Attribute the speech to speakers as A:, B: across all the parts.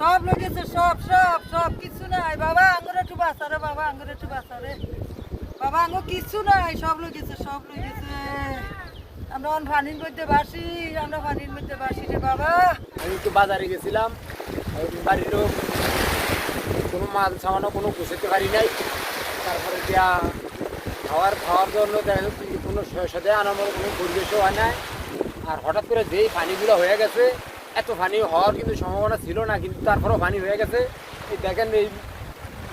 A: সব লইতেছে সব সব সব কিছু নাই। বাবা, আঙুর একটু বাঁচা রে, বাবা, আঙুর একটু বাঁচা রে। বাবা, আঙুর কিছু নাই, সব লইতেছে সব লইতেছে আমরা অন ফানির মধ্যে বাসি, আমরা ফানির করতে বাসি রে বাবা।
B: আমি একটু বাজারে গেছিলাম বাড়ির লোক, কোনো মাল সামানো কোনো গুছাতে পারি নাই। তারপরে যা খাওয়ার খাওয়ার জন্য দেখা কোনো সাথে আনার কোনো পরিবেশও হয় না আর হঠাৎ করে যেই পানিগুলো হয়ে গেছে এত পানি হওয়ার কিন্তু সম্ভাবনা ছিল না, কিন্তু তারপরেও পানি হয়ে গেছে। এই দেখেন এই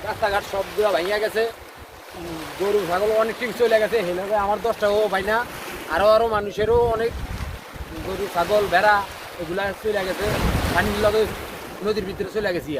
B: রাস্তাঘাট সবগুলো ভাঙিয়া গেছে। গরু, ছাগল, অনেক ঠিক চলে গেছে। হেলে আমার দশটাও পাই না। আরও আরও মানুষেরও অনেক গরু, ছাগল, ভেড়া, এগুলা চলে গেছে। পানির লগে নদীর ভিতরে চলে গেছি